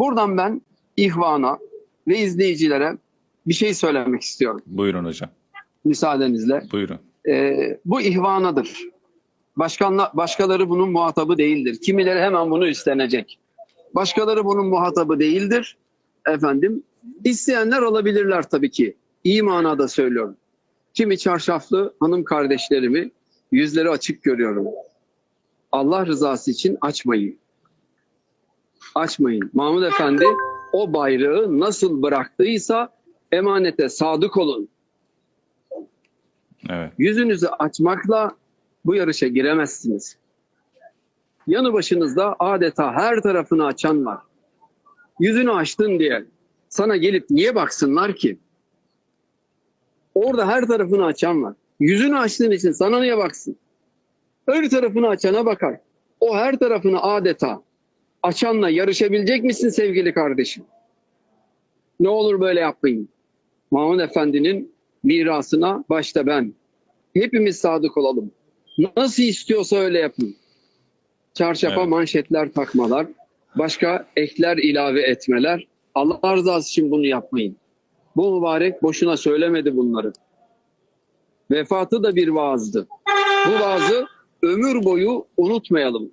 Buradan ben ihvana ve izleyicilere bir şey söylemek istiyorum Buyurun hocam. müsaadenizle. Buyurun. Ee, bu ihvanadır. Başkanla, başkaları bunun muhatabı değildir. Kimileri hemen bunu üstlenecek. Başkaları bunun muhatabı değildir. Efendim, isteyenler alabilirler tabii ki. İyi manada söylüyorum. Kimi çarşaflı hanım kardeşlerimi yüzleri açık görüyorum. Allah rızası için açmayın. Açmayın. Mahmud Efendi o bayrağı nasıl bıraktıysa emanete sadık olun. Evet. Yüzünüzü açmakla bu yarışa giremezsiniz. Yanı başınızda adeta her tarafını açan var. Yüzünü açtın diye sana gelip niye baksınlar ki? Orada her tarafını açan var. Yüzünü açtığın için sana niye baksın? Her tarafını açana bakar. O her tarafını adeta açanla yarışabilecek misin sevgili kardeşim? Ne olur böyle yapmayın. Mahmud Efendi'nin mirasına başta ben. Hepimiz sadık olalım. Nasıl istiyorsa öyle yapın. Çarşafa Evet. manşetler takmalar, başka ekler ilave etmeler. Allah rızası için bunu yapmayın. Bu mübarek boşuna söylemedi bunları. Vefatı da bir vaazdı. Bu vaazı ömür boyu unutmayalım.